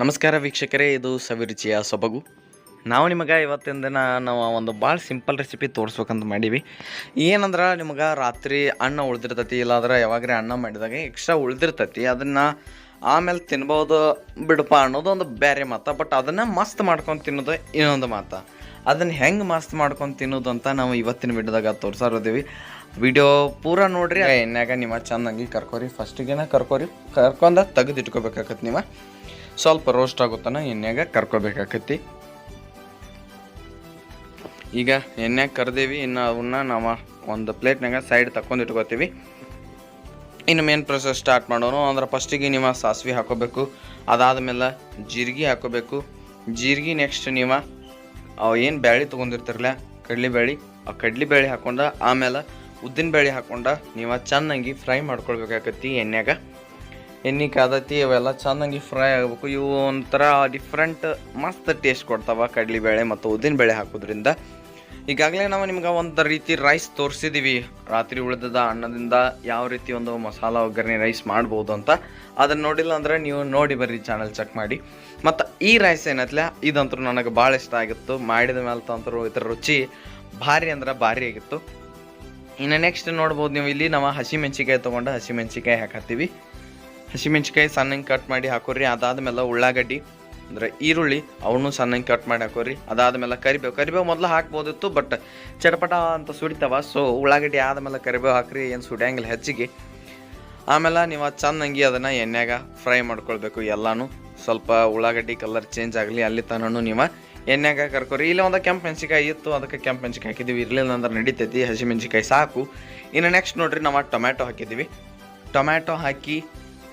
ನಮಸ್ಕಾರ ವೀಕ್ಷಕರೇ, ಇದು ಸವಿರುಚಿಯ ಸೊಬಗು. ನಾವು ನಿಮಗೆ ಇವತ್ತಿನ ದಿನ ನಾವು ಒಂದು ಭಾಳ ಸಿಂಪಲ್ ರೆಸಿಪಿ ತೋರಿಸ್ಬೇಕಂತ ಮಾಡೀವಿ. ಏನಂದ್ರೆ ನಿಮಗೆ ರಾತ್ರಿ ಅನ್ನ ಉಳ್ದಿರ್ತೈತಿ, ಇಲ್ಲಾಂದ್ರೆ ಯಾವಾಗ್ರೆ ಅನ್ನ ಮಾಡಿದಾಗ ಎಕ್ಸ್ಟ್ರಾ ಉಳ್ದಿರ್ತೈತಿ, ಅದನ್ನು ಆಮೇಲೆ ತಿನ್ಬೋದು ಬಿಡಪ್ಪ ಅನ್ನೋದು ಒಂದು ಬೇರೆ ಮಾತು ಬಟ್ ಅದನ್ನು ಮಸ್ತ್ ಮಾಡ್ಕೊಂಡು ತಿನ್ನೋದು ಇನ್ನೊಂದು ಮಾತು. ಅದನ್ನು ಹೆಂಗೆ ಮಸ್ತ್ ಮಾಡ್ಕೊಂಡು ತಿನ್ನೋದು ಅಂತ ನಾವು ಇವತ್ತಿನ ವಿಡಿಯೋದಾಗ ತೋರ್ಸಾರೋದೀವಿ ವಿಡಿಯೋ ಪೂರ ನೋಡ್ರಿ ಎಣ್ಣೆಗ ನಿಮ್ಮ ಚೆನ್ನಾಗಿ ಕರ್ಕೋರಿ ಫಸ್ಟಿಗೆನ ಕರ್ಕೋರಿ, ಕರ್ಕೊಂಡ ತೆಗೆದಿಟ್ಕೋಬೇಕಾಗತ್ತೆ ನೀವು. ಸ್ವಲ್ಪ ರೋಸ್ಟ್ ಆಗುತ್ತಾನ ಎಣ್ಣೆಗ ಕರ್ಕೋಬೇಕಾಕತಿ ಈಗ ಎಣ್ಣೆಗೆ ಕರ್ದೇವಿ, ಇನ್ನು ಅವನ್ನ ನಾವು ಒಂದು ಪ್ಲೇಟ್ನಾಗ ಸೈಡ್ ತಕೊಂಡು ಇಟ್ಕೋತೀವಿ. ಇನ್ನು ಮೇನ್ ಪ್ರೊಸೆಸ್ ಸ್ಟಾರ್ಟ್ ಮಾಡೋನು. ಅಂದ್ರೆ ಫಸ್ಟಿಗೆ ನೀವು ಸಾಸಿವೆ ಹಾಕೋಬೇಕು. ಅದಾದಮೇಲೆ ಜೀರಿಗೆ ಹಾಕೋಬೇಕು. ಜೀರಿಗೆ ನೆಕ್ಸ್ಟ್ ನೀವು ಏನು ಬ್ಯಾಳಿ ತೊಗೊಂಡಿರ್ತಿರಲ್ಲ, ಕಡ್ಲಿ ಬ್ಯಾಳಿ, ಆ ಕಡ್ಲಿ ಬ್ಯಾಳಿ ಹಾಕೊಂಡ, ಆಮೇಲೆ ಉದ್ದಿನ ಬೇಳೆ ಹಾಕೊಂಡ ನೀವು ಚೆನ್ನಾಗಿ ಫ್ರೈ ಮಾಡ್ಕೊಳ್ಬೇಕಾಗತ್ತಿ ಎಣ್ಣೆಗ. ಎಣ್ಣೆ ಕಾದತಿ ಅವೆಲ್ಲ ಚೆನ್ನಾಗಿ ಫ್ರೈ ಆಗಬೇಕು. ಇವು ಒಂಥರ ಡಿಫ್ರೆಂಟ್ ಮಸ್ತ್ ಟೇಸ್ಟ್ ಕೊಡ್ತಾವ ಕಡ್ಲಿ ಬೇಳೆ ಮತ್ತು ಉದ್ದಿನ ಬೇಳೆ ಹಾಕೋದ್ರಿಂದ. ಈಗಾಗಲೇ ನಾವು ನಿಮ್ಗೆ ಒಂದು ರೀತಿ ರೈಸ್ ತೋರಿಸಿದ್ದೀವಿ ರಾತ್ರಿ ಉಳಿದದ ಅನ್ನದಿಂದ ಯಾವ ರೀತಿ ಒಂದು ಮಸಾಲ ಒಗ್ಗರಣೆ ರೈಸ್ ಮಾಡ್ಬೋದು ಅಂತ. ಅದನ್ನು ನೋಡಿಲ್ಲ ಅಂದ್ರೆ ನೀವು ನೋಡಿ ಬರ್ರಿ ಚಾನಲ್ ಚೆಕ್ ಮಾಡಿ. ಮತ್ತು ಈ ರೈಸ್ ಏನತ್ಲ? ಇದಂತೂ ನನಗೆ ಭಾಳ ಇಷ್ಟ ಆಗಿತ್ತು. ಮಾಡಿದ ಮೇಲೆ ತಂತರು ಇದರ ರುಚಿ ಭಾರಿ ಅಂದ್ರೆ ಭಾರಿ ಆಗಿತ್ತು. ಇನ್ನು ನೆಕ್ಸ್ಟ್ ನೋಡ್ಬೋದು ನೀವು. ಇಲ್ಲಿ ನಾವು ಹಸಿಮೆಣ್ಸಿಕಾಯಿ ತೊಗೊಂಡು ಹಸಿಮೆಣ್ಸಿಕಾಯಿ ಹಾಕತ್ತೀವಿ. ಹಸಿಮೆಣ್ಸಿಕಾಯಿ ಸಣ್ಣಂಗೆ ಕಟ್ ಮಾಡಿ ಹಾಕೋರಿ, ಅದಾದಮೇಲೆ ಉಳ್ಳಾಗಡ್ಡಿ, ಅಂದ್ರೆ ಈರುಳ್ಳಿ ಅವನು ಸಣ್ಣಂಗೆ ಕಟ್ ಮಾಡಿ ಹಾಕೋರಿ. ಅದಾದಮೇಲೆ ಕರಿಬೇವು ಕರಿಬೇವು ಮೊದಲು ಹಾಕ್ಬೋದಿತ್ತು ಬಟ್ ಚಟಪಟ ಅಂತ ಸುಡಿತಾವ ಸೊ ಉಳ್ಳಾಗಡ್ಡಿ ಆದಮೇಲೆ ಕರಿಬೇವು ಹಾಕ್ರಿ, ಏನು ಸುಡಿಯಂಗಿಲ್ಲ, ಹೆಚ್ಚಿಗೆ. ಆಮೇಲೆ ನೀವು ಚೆನ್ನಾಗಿ ಅದನ್ನು ಎಣ್ಣೆಗ ಫ್ರೈ ಮಾಡ್ಕೊಳ್ಬೇಕು ಎಲ್ಲಾನು. ಸ್ವಲ್ಪ ಉಳ್ಳಾಗಡ್ಡಿ ಕಲರ್ ಚೇಂಜ್ ಆಗಲಿ, ಅಲ್ಲಿ ತನೂ ನೀವು ಎಣ್ಣೆಗ ಕರ್ಕೊರಿ. ಇಲ್ಲ ಒಂದು ಕೆಂಪು ಮೆಣಸಿಕಾಯಿ ಇತ್ತು, ಅದಕ್ಕೆ ಕೆಂಪು ಮೆಣಸಿಕಾಯಿ ಹಾಕಿದ್ದೀವಿ ಇರಲಿಲ್ಲ ಅಂದ್ರೆ ನಡಿತೈತಿ ಹಸಿ ಮೆಣಸಿಕಾಯಿ ಸಾಕು. ಇನ್ನು ನೆಕ್ಸ್ಟ್ ನೋಡ್ರಿ, ನಾವು ಟೊಮ್ಯಾಟೊ ಹಾಕಿದ್ದೀವಿ ಟೊಮ್ಯಾಟೊ ಹಾಕಿ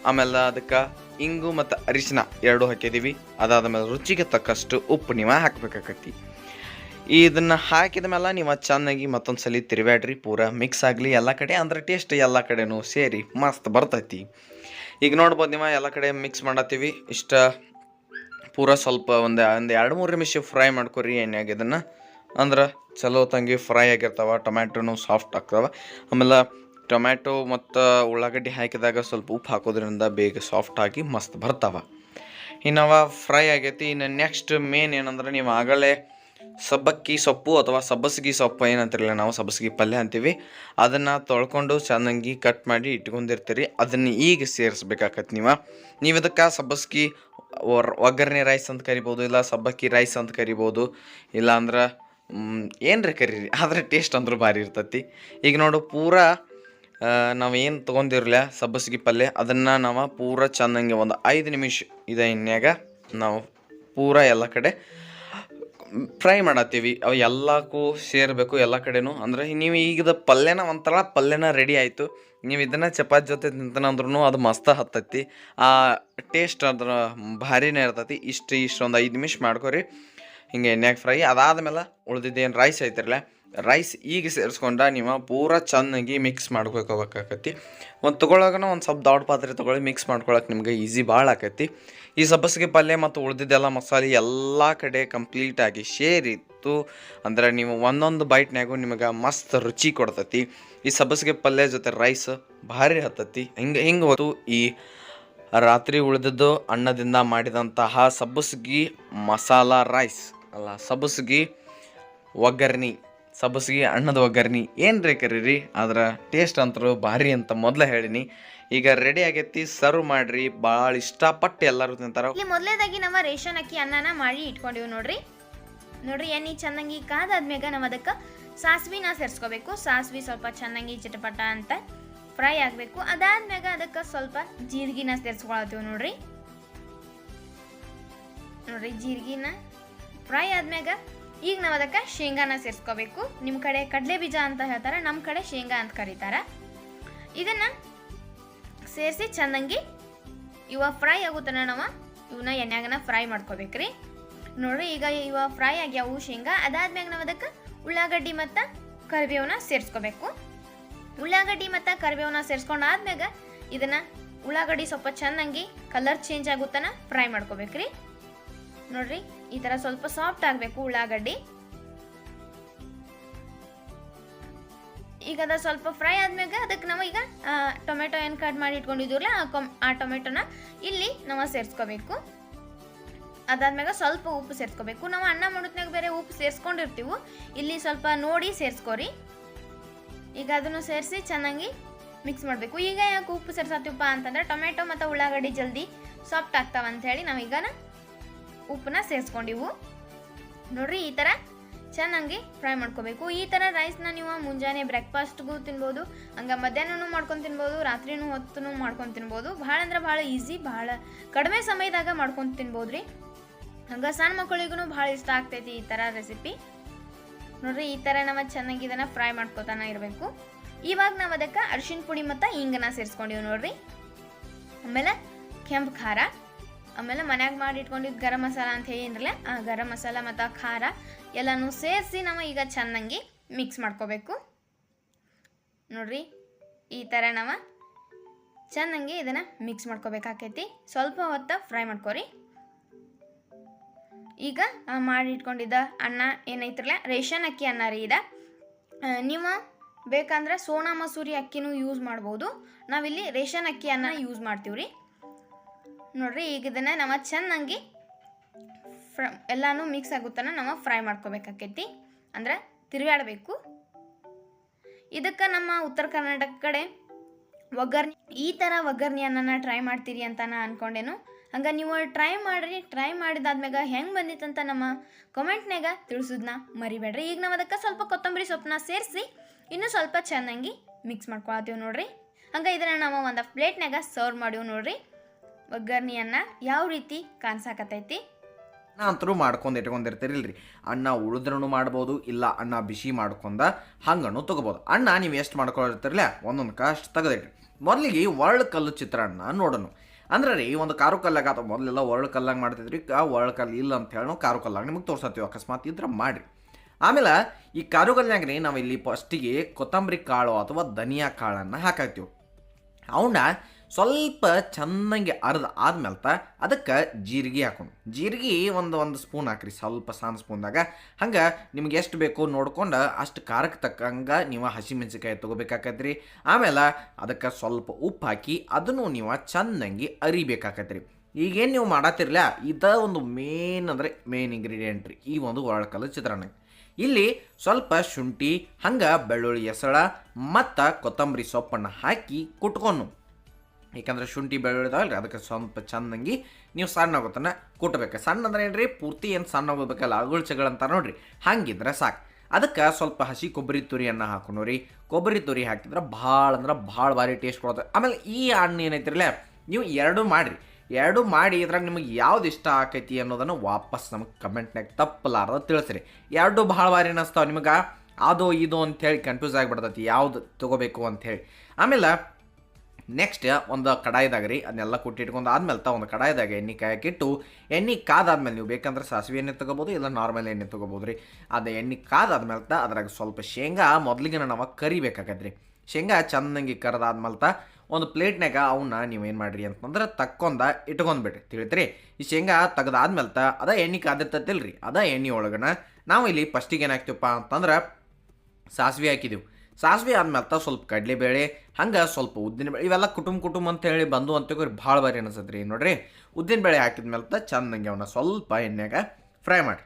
ಆಮೇಲೆ ಅದಕ್ಕೆ ಇಂಗು ಮತ್ತು ಅರಿಶಿನ ಎರಡು ಹಾಕಿದ್ದೀವಿ. ಅದಾದ್ಮೇಲೆ ರುಚಿಗೆ ತಕ್ಕಷ್ಟು ಉಪ್ಪು ನೀವು ಹಾಕ್ಬೇಕಾಕತಿ ಇದನ್ನು ಹಾಕಿದ ಮೇಲೆ ನೀವು ಚೆನ್ನಾಗಿ ಮತ್ತೊಂದು ಸಲ ತಿರುವಾಡ್ರಿ ಪೂರ ಮಿಕ್ಸ್ ಆಗಲಿ. ಎಲ್ಲ ಕಡೆ ಅಂದ್ರೆ ಟೇಸ್ಟ್ ಎಲ್ಲ ಕಡೆನೂ ಸೇರಿ ಮಸ್ತ್ ಬರ್ತೈತಿ. ಈಗ ನೋಡ್ಬೋದು ನೀವು ಎಲ್ಲ ಕಡೆ ಮಿಕ್ಸ್ ಮಾಡತ್ತೀವಿ. ಇಷ್ಟ ಪೂರ ಸ್ವಲ್ಪ ಒಂದು ಒಂದು ಎರಡು ಮೂರು ನಿಮಿಷ ಫ್ರೈ ಮಾಡ್ಕೊರಿ ಎಣ್ಣೆಗೆ ಇದನ್ನು. ಅಂದ್ರೆ ಚಲೋ ತಂಗಿ ಫ್ರೈ ಆಗಿರ್ತಾವ, ಟೊಮ್ಯಾಟೋನು ಸಾಫ್ಟ್ ಆಗ್ತಾವ. ಆಮೇಲೆ ಟೊಮ್ಯಾಟೊ ಮತ್ತು ಉಳ್ಳಾಗಡ್ಡಿ ಹಾಕಿದಾಗ ಸ್ವಲ್ಪ ಉಪ್ಪು ಹಾಕೋದ್ರಿಂದ ಬೇಗ ಸಾಫ್ಟ್ ಆಗಿ ಮಸ್ತ್ ಬರ್ತಾವೆ. ಇನ್ನವ ಫ್ರೈ ಆಗೈತಿ. ಇನ್ನು ನೆಕ್ಸ್ಟ್ ಮೇನ್ ಏನಂದ್ರೆ ನೀವು ಆಗಲೇ ಸಬ್ಬಕ್ಕಿ ಸೊಪ್ಪು ಅಥವಾ ಸಬ್ಬಸಿಗೆ ಸೊಪ್ಪು ಏನಂತಿರಲಿಲ್ಲ ನಾವು ಸಬ್ಬಸಿಗೆ ಪಲ್ಯ ಅಂತೀವಿ. ಅದನ್ನು ತೊಳ್ಕೊಂಡು ಚೆನ್ನಾಗಿ ಕಟ್ ಮಾಡಿ ಇಟ್ಕೊಂಡಿರ್ತೀರಿ. ಅದನ್ನು ಈಗ ಸೇರಿಸ್ಬೇಕಾಗತ್ತೆ ನೀವು. ನೀವು ಇದಕ್ಕೆ ಸಬ್ಬಸ್ಗಿ ಒಗ್ಗರಣೆ ರೈಸ್ ಅಂತ ಕರಿಬೋದು, ಇಲ್ಲ ಸಬ್ಬಕ್ಕಿ ರೈಸ್ ಅಂತ ಕರಿಬೋದು ಇಲ್ಲ ಅಂದ್ರೆ ಏನ್ರಿ ಕರೀರಿ? ಆದರೆ ಟೇಸ್ಟ್ ಅಂದ್ರೆ ಭಾರಿ ಇರ್ತೈತಿ. ಈಗ ನೋಡು ಪೂರಾ ನಾವು ಏನು ತೊಗೊಂಡಿರಲ್ಲ ಸಬ್ಬಸಿಗೆ ಪಲ್ಯ ಅದನ್ನು ನಾವು ಪೂರ ಚೆನ್ನಾಗಿ ಒಂದು ಐದು ನಿಮಿಷ ಇದೆ ಎಣ್ಣೆಗ ನಾವು ಪೂರ ಎಲ್ಲ ಕಡೆ ಫ್ರೈ ಮಾಡತ್ತೀವಿ. ಅವು ಎಲ್ಲಕ್ಕೂ ಸೇರಬೇಕು ಎಲ್ಲ ಕಡೆನೂ. ಅಂದರೆ ನೀವು ಈಗದ ಪಲ್ಯನ ಒಂಥರ ಪಲ್ಯನ ರೆಡಿ ಆಯಿತು. ನೀವು ಇದನ್ನು ಚಪಾತಿ ಜೊತೆ ತಿಂತನಂದ್ರೂ ಅದು ಮಸ್ತ ಹತ್ತೈತಿ ಆ ಟೇಸ್ಟ್ ಅದ್ರ ಭಾರಿನೇ ಇರ್ತೈತಿ. ಇಷ್ಟು ಇಷ್ಟೊಂದು ಐದು ನಿಮಿಷ ಮಾಡ್ಕೊರಿ. ಹಿಂಗೆ ಎಣ್ಣೆಗೆ ಫ್ರೈ ಅದಾದ್ಮೇಲೆ ಉಳಿದಿದ್ದೇನು ರೈಸ್ ಐತಿರಲ್ಲ ರೈಸ್ ಈಗ ಸೇರಿಸ್ಕೊಂಡ ನೀವು ಪೂರ ಚೆನ್ನಾಗಿ ಮಿಕ್ಸ್ ಮಾಡ್ಕೋಬೇಕಾಕತಿ ಒಂದು ತೊಗೊಳಗನ ಒಂದು ಸ್ವಲ್ಪ ದೊಡ್ಡ ಪಾತ್ರೆ ತೊಗೊಳ್ಳಿ ಮಿಕ್ಸ್ ಮಾಡ್ಕೊಳಕ್ಕೆ ನಿಮಗೆ ಈಸಿ ಭಾಳ ಆಕೈತಿ ಈ ಸಬ್ಬಸಿಗೆ ಪಲ್ಯ ಮತ್ತು ಉಳಿದಿದ್ದೆಲ್ಲ ಮಸಾಲೆ ಎಲ್ಲ ಕಡೆ ಕಂಪ್ಲೀಟಾಗಿ ಸೇರಿತ್ತು. ಅಂದ್ರೆ ನೀವು ಒಂದೊಂದು ಬೈಟ್ನ್ಯಾಗೂ ನಿಮಗೆ ಮಸ್ತ್ ರುಚಿ ಕೊಡ್ತತಿ. ಈ ಸಬ್ಬಸಿಗೆ ಪಲ್ಯ ಜೊತೆ ರೈಸ್ ಭಾರಿ ಹತ್ತತಿ. ಹಿಂಗೆ ಹಿಂಗೆ ಹೊತ್ತು ಈ ರಾತ್ರಿ ಉಳಿದಿದ್ದು ಅನ್ನದಿಂದ ಮಾಡಿದಂತಹ ಸಬ್ಬಸಿಗೆ ಮಸಾಲ ರೈಸ್ ಅಲ್ಲ, ಸಬ್ಬಸಿಗೆ ಒಗ್ಗರ್ನಿ ಸಬ್ಬಸಿಗೆ ಅನ್ನದ ಒಗ್ಗರಣಿ. ಏನು ರೀ ಕರೀರಿ? ಅದರ ಟೇಸ್ಟ್ ಅಂತರೂ ಭಾರಿ ಅಂತ ಮೊದಲೇ ಹೇಳಿನಿ. ಈಗ ರೆಡಿ ಆಗೈತಿ ಸರ್ವ್ ಮಾಡ್ರಿ. ಭಾಳ ಇಷ್ಟಪಟ್ಟು ಎಲ್ಲರೂ ತಿಂತಾರ. ಇಲ್ಲಿ ಮೊದಲೇದಾಗಿ ನಮ್ಮ ರೇಷನ್ ಅಕ್ಕಿ ಅನ್ನನ ಮಾಡಿ ಇಟ್ಕೊಂಡಿವಿ ನೋಡ್ರಿ. ನೋಡ್ರಿ, ಎಣ್ಣೆ ಚೆನ್ನಾಗಿ ಕಾದಾದ್ಮ್ಯಾಗ ನಾವು ಅದಕ್ಕೆ ಸಾಸ್ವಿನ ಸೇರಿಸ್ಕೋಬೇಕು. ಸಾಸ್ವಿ ಸ್ವಲ್ಪ ಚೆನ್ನಾಗಿ ಚಿಟಪಟ ಅಂತ ಫ್ರೈ ಆಗಬೇಕು. ಅದಾದ್ಮ್ಯಾಗ ಅದಕ್ಕೆ ಸ್ವಲ್ಪ ಜೀರಿಗೆನ ಸೇರಿಸ್ಕೊಳತ್ತೀವಿ ನೋಡ್ರಿ. ನೋಡ್ರಿ, ಜೀರಿಗೆನ ಫ್ರೈ ಆದ್ಮ್ಯಾಗ ಈಗ ನಾವು ಅದಕ್ಕೆ ಶೇಂಗಾನ ಸೇರಿಸ್ಕೋಬೇಕು. ನಿಮ್ಮ ಕಡೆ ಕಡಲೆ ಬೀಜ ಅಂತ ಹೇಳ್ತಾರೆ ನಮ್ಮ ಕಡೆ ಶೇಂಗಾ ಅಂತ ಕರೀತಾರೆ. ಇದನ್ನು ಸೇರಿಸಿ ಚೆನ್ನಾಗಿ ಇವ ಫ್ರೈ ಆಗುತ್ತಾನ ನಾವು ಇವನ್ನ ಎಣ್ಣೆಗನ ಫ್ರೈ ಮಾಡ್ಕೋಬೇಕ್ರಿ. ನೋಡ್ರಿ, ಈಗ ಇವ ಫ್ರೈ ಆಗ್ಯಾವು ಶೇಂಗಾ, ಅದಾದ್ಮ್ಯಾಗ ನಾವು ಅದಕ್ಕೆ ಉಳ್ಳಾಗಡ್ಡಿ ಮತ್ತು ಕರಿಬೇವನ್ನ ಸೇರಿಸ್ಕೋಬೇಕು. ಉಳ್ಳಾಗಡ್ಡಿ ಮತ್ತು ಕರಿಬೇವನ್ನ ಸೇರಿಸ್ಕೊಂಡು ಆದ್ಮ್ಯಾಗ ಇದನ್ನ ಉಳ್ಳಾಗಡ್ಡಿ ಸ್ವಲ್ಪ ಚೆನ್ನಾಗಿ ಕಲರ್ ಚೇಂಜ್ ಆಗುತ್ತಾನ ಫ್ರೈ ಮಾಡ್ಕೋಬೇಕ್ರಿ. ನೋಡ್ರಿ, ಈ ತರ ಸ್ವಲ್ಪ ಸಾಫ್ಟ್ ಆಗಬೇಕು ಉಳ್ಳಾಗಡ್ಡಿ. ಈಗ ಅದ ಸ್ವಲ್ಪ ಫ್ರೈ ಆದ್ಮೇಲೆ ಅದಕ್ಕೆ ನಾವು ಈಗ ಟೊಮೆಟೊ ಏನು ಕಟ್ ಮಾಡಿ ಇಟ್ಕೊಂಡಿದ್ದೀವಲ್ಲ, ಆ ಟೊಮೆಟೊನ ಇಲ್ಲಿ ನಾವು ಸೇರಿಸ್ಕೋಬೇಕು. ಅದಾದ್ಮೇಲೆ ಸ್ವಲ್ಪ ಉಪ್ಪು ಸೇರಿಸ್ಕೋಬೇಕು. ನಾವು ಅನ್ನ ಮಾಡೋದ್ನಾಗ ಬೇರೆ ಉಪ್ಪು ಸೇರಿಸ್ಕೊಂಡಿರ್ತೀವಿ. ಇಲ್ಲಿ ಸ್ವಲ್ಪ ನೋಡಿ ಸೇರಿಸ್ಕೊರಿ. ಈಗ ಅದನ್ನು ಸೇರಿಸಿ ಚೆನ್ನಾಗಿ ಮಿಕ್ಸ್ ಮಾಡಬೇಕು. ಈಗ ಯಾಕೆ ಉಪ್ಪು ಸೇರ್ಸತ್ತೀವಪ್ಪ ಅಂತಂದ್ರೆ, ಟೊಮೆಟೊ ಮತ್ತು ಉಳ್ಳಾಗಡ್ಡಿ ಜಲ್ದಿ ಸಾಫ್ಟ್ ಆಗ್ತಾವ ಹೇಳಿ ನಾವೀಗ ಉಪ್ಪನ್ನ ಸೇರಿಸ್ಕೊಂಡಿವು. ನೋಡ್ರಿ, ಈ ಥರ ಚೆನ್ನಾಗಿ ಫ್ರೈ ಮಾಡ್ಕೋಬೇಕು. ಈ ಥರ ರೈಸ್ನ ನೀವು ಮುಂಜಾನೆ ಬ್ರೇಕ್ಫಾಸ್ಟ್ಗೂ ತಿನ್ಬೋದು, ಹಂಗೆ ಮಧ್ಯಾಹ್ನನೂ ಮಾಡ್ಕೊಂಡು ತಿನ್ಬೋದು, ರಾತ್ರಿನೂ ಹೊತ್ತು ಮಾಡ್ಕೊಂಡು ತಿನ್ಬೋದು. ಭಾಳ ಅಂದ್ರೆ ಭಾಳ ಈಸಿ ಭಾಳ ಕಡಿಮೆ ಸಮಯದಾಗ ಮಾಡ್ಕೊಂಡು ತಿನ್ಬೋದು ರೀ ಹಂಗೆ ಸಣ್ಣ ಮಕ್ಕಳಿಗೂ ಭಾಳ ಇಷ್ಟ ಆಗ್ತೈತಿ ಈ ಥರ ರೆಸಿಪಿ ನೋಡ್ರಿ, ಈ ಥರ ನಾವು ಚೆನ್ನಾಗಿ ಇದನ್ನು ಫ್ರೈ ಮಾಡ್ಕೋತಾನೆ ಇರಬೇಕು. ಇವಾಗ ನಾವು ಅದಕ್ಕೆ ಅರಿಶಿನ ಪುಡಿ ಮತ್ತು ಹಿಂಗನ್ನ ಸೇರಿಸ್ಕೊಂಡಿವಿ ನೋಡ್ರಿ. ಆಮೇಲೆ ಕೆಂಪು ಖಾರ. ಆಮೇಲೆ ಮನ್ಯಾಗ ಮಾಡಿ ಇಟ್ಕೊಂಡಿದ್ದು ಗರಂ ಮಸಾಲ ಅಂತ ಹೇಳಿದ್ರಲ್ಲ ಆ ಗರಂ ಮಸಾಲ ಮತ್ತು ಖಾರ ಎಲ್ಲನೂ ಸೇರಿಸಿ ನಾವು ಈಗ ಚೆನ್ನಾಗಿ ಮಿಕ್ಸ್ ಮಾಡ್ಕೋಬೇಕು. ನೋಡ್ರಿ, ಈ ಥರ ನಾವು ಚೆನ್ನಾಗಿ ಇದನ್ನು ಮಿಕ್ಸ್ ಮಾಡ್ಕೋಬೇಕಾಕೈತಿ ಸ್ವಲ್ಪ ಹೊತ್ತು ಫ್ರೈ ಮಾಡ್ಕೊರಿ. ಈಗ ಮಾಡಿಟ್ಕೊಂಡಿದ್ದ ಅನ್ನ ಏನೈತಿರಲ್ಲ, ರೇಷನ್ ಅಕ್ಕಿ ಅನ್ನ ರೀ ಇದ. ನೀವು ಬೇಕಂದ್ರೆ ಸೋನಾ ಮಸೂರಿ ಅಕ್ಕಿನೂ ಯೂಸ್ ಮಾಡ್ಬೋದು. ನಾವಿಲ್ಲಿ ರೇಷನ್ ಅಕ್ಕಿ ಅನ್ನ ಯೂಸ್ ಮಾಡ್ತೀವಿ ರೀ ನೋಡ್ರಿ, ಈಗ ಇದನ್ನು ನಾವು ಚೆನ್ನಾಗಿ ಫ್ರ, ಎಲ್ಲನೂ ಮಿಕ್ಸ್ ಆಗುತ್ತಾನ ನಾವು ಫ್ರೈ ಮಾಡ್ಕೋಬೇಕಾಕೈತಿ. ಅಂದ್ರೆ ತಿರುಗಾಡಬೇಕು. ಇದಕ್ಕೆ ನಮ್ಮ ಉತ್ತರ ಕರ್ನಾಟಕ ಕಡೆ ಒಗ್ಗರ್ಣಿ, ಈ ಥರ ಅನ್ನನ ಟ್ರೈ ಮಾಡ್ತೀರಿ ಅಂತ ನಾ ಅಂದ್ಕೊಂಡೇನು ಹಂಗೆ ನೀವು ಟ್ರೈ ಮಾಡಿರಿ ಟ್ರೈ ಮಾಡಿದಾದ್ಮ್ಯಾಗ ಹೆಂಗೆ ಬಂದಿತ್ತಂತ ನಮ್ಮ ಕಮೆಂಟ್ನಾಗ ತಿಳಿಸೋದನ್ನ ಮರಿಬೇಡ್ರಿ. ಈಗ ನಾವು ಅದಕ್ಕೆ ಸ್ವಲ್ಪ ಕೊತ್ತಂಬರಿ ಸೊಪ್ಪನ್ನ ಸೇರಿಸಿ ಇನ್ನೂ ಸ್ವಲ್ಪ ಚೆನ್ನಾಗಿ ಮಿಕ್ಸ್ ಮಾಡ್ಕೊಳತ್ತೀವಿ ನೋಡ್ರಿ. ಹಂಗೆ ಇದನ್ನು ನಾವು ಒಂದು ಪ್ಲೇಟ್ನಾಗ ಸರ್ವ್ ಮಾಡೀವಿ ನೋಡ್ರಿ. ಒಗ್ಗರ್ಣಿಯನ್ನ ಯಾವ ರೀತಿ ಕಾಣಿಸಾಕತೈತಿ ಅಂತರೂ ಮಾಡ್ಕೊಂಡು ಇಟ್ಕೊಂಡಿರ್ತೀರಿಲ್ರಿ. ಅನ್ನ ಉಳಿದ್ರೂ ಮಾಡ್ಬೋದು, ಇಲ್ಲ ಅನ್ನ ಬಿಸಿ ಮಾಡ್ಕೊಂಡ ಹಂಗನ್ನು ತಗೋಬೋದು. ಅಣ್ಣ ನೀವು ಎಷ್ಟು ಮಾಡ್ಕೊಂಡಿರ್ತಿರಲ್ಲ ಒಂದೊಂದು ಕಷ್ಟ ತೆಗೆದಿಟ್ರಿ. ಮೊದಲಿಗೆ ಒಳ್ಳೆ ಕಲ್ಲು ಚಿತ್ರಾನ್ನ ನೋಡೋಣ. ಅಂದ್ರೆ ರೀ ಒಂದು ಕಾರು ಕಲ್ಲಾಗ ಅಥವಾ ಮೊದಲೆಲ್ಲ ಒರಳು ಕಲ್ಲಾಗ ಮಾಡ್ತಿದ್ರಿ ಆ ಒಳ್ಳೆ ಕಲ್ಲು ಇಲ್ಲ ಅಂತ ಹೇಳಿ ಕಾರು ಕಲ್ಲಾಗ ನಿಮಗೆ ತೋರ್ಸತ್ತೀವಿ ಅಕಸ್ಮಾತ್ ಇದ್ರೆ ಮಾಡಿರಿ. ಆಮೇಲೆ ಈ ಕಾರು ಕಲ್ಲಾಗ ರೀ ನಾವು ಇಲ್ಲಿ ಫಸ್ಟಿಗೆ ಕೊತ್ತಂಬರಿ ಕಾಳು ಅಥವಾ ಧನಿಯಾ ಕಾಳನ್ನು ಹಾಕಾಕ್ತೀವಿ. ಅವನ್ನ ಸ್ವಲ್ಪ ಚೆನ್ನಾಗಿ ಅರ್ಧ ಆದ್ಮೇಲೆ ಅದಕ್ಕೆ ಜೀರಿಗೆ ಹಾಕೊಂಡು ಜೀರಿಗೆ ಒಂದು ಒಂದು ಸ್ಪೂನ್ ಹಾಕ್ರಿ, ಸ್ವಲ್ಪ ಸಣ್ಣ ಸ್ಪೂನ್ದಾಗ. ಹಂಗೆ ನಿಮ್ಗೆ ಎಷ್ಟು ಬೇಕು ನೋಡ್ಕೊಂಡು ಅಷ್ಟು ಖಾರಕ್ಕೆ ತಕ್ಕಂಗೆ ನೀವು ಹಸಿಮೆಣಸಿಕಾಯಿ ತೊಗೋಬೇಕಾಕತ್ರಿ. ಆಮೇಲೆ ಅದಕ್ಕೆ ಸ್ವಲ್ಪ ಉಪ್ಪು ಹಾಕಿ ಅದನ್ನು ನೀವು ಚೆನ್ನಾಗಿ ಅರಿಬೇಕಾಕತ್ರಿ. ಈಗೇನು ನೀವು ಮಾಡತ್ತಿರಲ ಇದ ಒಂದು ಮೇನ್ ಅಂದರೆ ಮೇನ್ ಇಂಗ್ರೀಡಿಯೆಂಟ್ ರೀ ಈ ಒಂದು ಒಳಕಲ್ಲು ಚಿತ್ರಾನ್ನ. ಇಲ್ಲಿ ಸ್ವಲ್ಪ ಶುಂಠಿ, ಹಂಗೆ ಬೆಳ್ಳುಳ್ಳಿ ಎಸಳ ಮತ್ತು ಕೊತ್ತಂಬರಿ ಸೊಪ್ಪನ್ನು ಹಾಕಿ ಕುಟ್ಕೊಂಡು ಯಾಕಂದ್ರೆ ಶುಂಠಿ ಬೆಳ್ಳುಳ್ಳಿ ಇದಾವಲ್ರಿ ಅದಕ್ಕೆ ಸ್ವಲ್ಪ ಚಂದಂಗಿ ನೀವು ಸಣ್ಣ ಆಗೋತನ ಕುಟ್ಬೇಕು. ಸಣ್ಣ ಅಂದ್ರೆ ಏನ್ರಿ, ಪೂರ್ತಿ ಏನು ಸಣ್ಣ ಆಗೋಬೇಕಲ್ಲ ಅಗುಳ್ಚಗಳಂತ ನೋಡ್ರಿ. ಹಂಗಿದ್ರೆ ಸಾಕು. ಅದಕ್ಕೆ ಸ್ವಲ್ಪ ಹಸಿ ಕೊಬ್ಬರಿ ತುರಿಯನ್ನು ಹಾಕೊಂಡು ರೀ. ಕೊಬ್ಬರಿ ತುರಿ ಹಾಕಿದ್ರೆ ಭಾಳ ಅಂದ್ರೆ ಭಾಳ ಭಾರಿ ಟೇಸ್ಟ್ ಕೊಡುತ್ತೆ. ಆಮೇಲೆ ಈ ಹಣ್ಣು ಏನೈತಿರಲ್ಲ ನೀವು ಎರಡು ಮಾಡಿರಿ. ಎರಡು ಮಾಡಿ ಇದ್ರಾಗ ನಿಮಗೆ ಯಾವ್ದು ಇಷ್ಟ ಆಕೈತಿ ಅನ್ನೋದನ್ನು ವಾಪಸ್ ನಮಗೆ ಕಮೆಂಟ್ನಾಗ ತಪ್ಪಲಾರ್ದ ತಿಳಿಸ್ರಿ. ಎರಡು ಭಾಳ ಬಾರಿ ಅನ್ನಿಸ್ತಾವ ನಿಮಗೆ. ಅದು ಇದು ಹೇಳಿ ಕನ್ಫ್ಯೂಸ್ ಆಗಿಬಿಡ್ತೈತಿ, ಯಾವ್ದು ತಗೋಬೇಕು ಅಂತ ಹೇಳಿ ಆಮೇಲೆ ನೆಕ್ಸ್ಟ್ ಒಂದು ಕಡಾಯಿದಾಗ ರೀ, ಅದನ್ನೆಲ್ಲ ಕುಟ್ಟಿಟ್ಕೊಂಡು ಆದ್ಮೇಲೆ ತ ಒಂದು ಕಡಾಯಿದಾಗ ಎಣ್ಣೆ ಕಾಯಕ್ಕಿಟ್ಟು ಎಣ್ಣೆ ಕಾದಾದ್ಮೇಲೆ ನೀವು ಬೇಕಂದ್ರೆ ಸಾಸಿವೆ ಎಣ್ಣೆ ತಗೋಬೋದು, ಇಲ್ಲ ನಾರ್ಮಲ್ ಎಣ್ಣೆ ತಗೋಬೋದು ರೀ. ಅದು ಎಣ್ಣೆ ಕಾದಾದ್ಮೇಲೆ ತ, ಅದ್ರಾಗ ಸ್ವಲ್ಪ ಶೇಂಗಾ ಮೊದಲಿಗೆ ನಾವು ಕರಿಬೇಕಾಗತ್ತೆ ರೀ. ಶೇಂಗಾ ಚೆನ್ನಾಗಿ ಕರೆದಾದ್ಮೇಲೆ ತ, ಒಂದು ಪ್ಲೇಟ್ನಾಗ ಅವನ್ನ ನೀವು ಏನು ಮಾಡಿರಿ ಅಂತಂದ್ರೆ ತಕ್ಕೊಂದ ಇಟ್ಕೊಂಡ್ಬಿಡ್ರಿ. ತಿಳಿತ್ರಿ? ಈ ಶೇಂಗಾ ತೆಗ್ದಾದ್ಮೇಲೆ ತ, ಅದ ಎಣ್ಣೆ ಕಾದಿರ್ತತಿಲ್ರಿ. ಅದ ಎಣ್ಣೆ ಒಳಗನ ನಾವು ಇಲ್ಲಿ ಫಸ್ಟಿಗೆ ಏನಾಗ್ತೀವಪ್ಪ ಅಂತಂದ್ರೆ ಸಾಸಿವೆ ಹಾಕಿದೆವು. ಸಾಸಿವೆ ಆದ್ಮೇಲೆ ಸ್ವಲ್ಪ ಕಡಲೆಬೇಳೆ ಹಂಗೆ ಸ್ವಲ್ಪ ಉದ್ದಿನಬೇಳೆ ಇವೆಲ್ಲ ಕುಟುಂಬ ಕುಟುಂಬ ಅಂತ ಹೇಳಿ ಬಂದು ಅಂತ ಭಾಳ ಬಾರಿ ಅನಿಸತ್ರಿ. ನೋಡ್ರಿ ಉದ್ದಿನಬೇಳೆ ಹಾಕಿದ್ಮೇಲೆ ಚೆನ್ನಾಗಿ ಅವನ್ನ ಸ್ವಲ್ಪ ಎಣ್ಣೆಗೆ ಫ್ರೈ ಮಾಡಿ